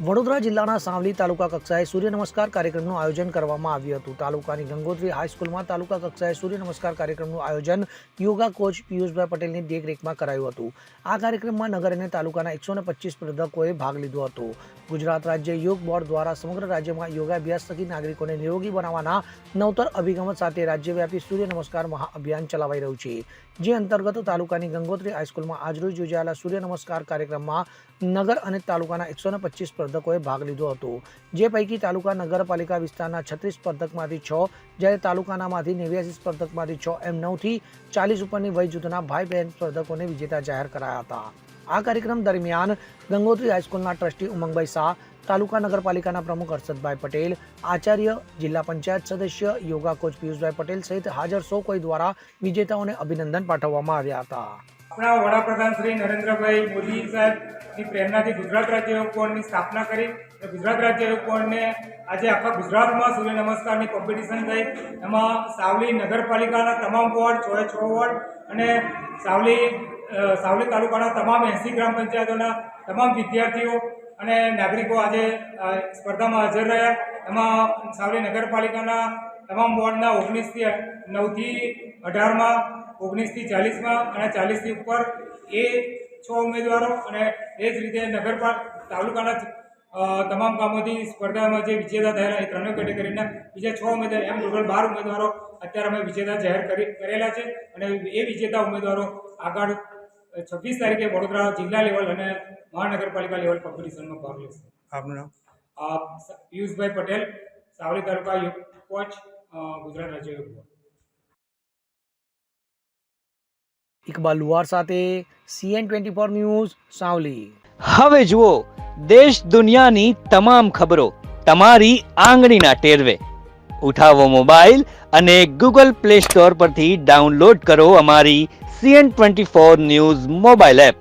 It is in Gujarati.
વડોદરા જિલ્લાના સાવલી તાલુકા કક્ષાએ સૂર્ય નમસ્કાર કાર્યક્રમનું આયોજન કરવામાં આવ્યું હતું. તાલુકાની ગંગોત્રી હાઈસ્કૂલમાં તાલુકા કક્ષાએ સૂર્ય નમસ્કાર કાર્યક્રમનું આયોજન યોગા કોચ પિયુષભાઈ પટેલની દેખરેખમાં કરાયું હતું. આ કાર્યક્રમમાં નગર અને તાલુકાના એકસો ને પચીસ સ્પર્ધકોએ ભાગ લીધો હતો. ગુજરાત રાજ્ય યોગ બોર્ડ દ્વારા સમગ્ર રાજ્યમાં યોગાભ્યાસ થકી નાગરિકોને નિરોગી બનાવવાના નવતર અભિગમ સાથે રાજ્યવ્યાપી સૂર્ય નમસ્કાર મહાઅભિયાન ચલાવાઈ રહ્યું છે. જે અંતર્ગત તાલુકાની ગંગોત્રી હાઈસ્કૂલમાં આજરોજ યોજાયેલા સૂર્ય નમસ્કાર કાર્યક્રમમાં નગર અને તાલુકાના એકસો ને પચીસ સ્પર્ધકોએ ભાગ લીધો હતો. જે પૈકી તાલુકા નગરપાલિકા વિસ્તારના છત્રીસ સ્પર્ધકમાંથી છ, જ્યારે તાલુકાનામાંથી નેવ્યાસી સ્પર્ધકમાંથી છ એમ નવથી ચાલીસ ઉપરની વય જૂથના ભાઈ બહેન સ્પર્ધકોને વિજેતા જાહેર કરાયા હતા. આ કાર્યક્રમ દરમિયાન ગંગોત્રી હાઈસ્કૂલના ટ્રસ્ટી ઉમંગભાઈ શાહ, તાલુકા નગરપાલિકાના પ્રમુખ હર્ષદભાઈ પટેલ, આચાર્ય જિલ્લા પંચાયત સદસ્ય યોગા કોચ પિયુષભાઈ પટેલ સહિત હાજર સૌ કોઈ દ્વારા વિજેતાઓને અભિનંદન પાઠવવામાં આવ્યા હતા. આપણા વડાપ્રધાન શ્રી નરેન્દ્રભાઈ મોદી સાહેબની પ્રેરણાથી ગુજરાત રાજ્ય યોગ બોર્ડની સ્થાપના કરી ગુજરાત રાજ્ય યોગ બોર્ડને આજે આખા ગુજરાતમાં સૂર્ય નમસ્કારની કોમ્પિટિશન થઈ. એમાં સાવલી નગરપાલિકાના તમામ વોર્ડ છ છ વોર્ડ અને સાવલી સાવલી તાલુકાના તમામ એંસી ગ્રામ પંચાયતોના તમામ વિદ્યાર્થીઓ અને નાગરિકો આજે સ્પર્ધામાં હાજર રહ્યા. એમાં સાવલી નગરપાલિકાના તમામ વોર્ડના ઓગણીસથી નવથી અઢારમાં ઓગણીસથી ચાલીસમાં અને ચાલીસથી ઉપર એ છ ઉમેદવારો અને એ જ રીતે નગરપાલ તાલુકાના તમામ કામોથી સ્પર્ધામાં જે વિજેતા થયેલા એ ત્રણેય કેટેગરીના બીજા છ ઉમેદવાર એમ ટોટલ બાર ઉમેદવારો અત્યારે અમે વિજેતા જાહેર કરી કરેલા છે અને એ વિજેતા ઉમેદવારો આગળ છવ્વીસ તારીખે વડોદરા જિલ્લા લેવલ અને મહાનગરપાલિકા લેવલ કોમ્પિટિશનમાં ભાગ લેશે. આપનું નામ? પિયુષભાઈ પટેલ સાવલી તાલુકા યુ કોચ. ગુજરાત રાજ્ય ઇકબાલ લુવાર સાથે CN twenty four news Savli. હવે જુઓ દેશ દુનિયાની તમામ ખબરો તમારી આંગળીના ટેરવે. ઉઠાવો મોબાઈલ અને ગૂગલ પ્લે સ્ટોર પરથી ડાઉનલોડ કરો અમારી CN twenty four news mobile app.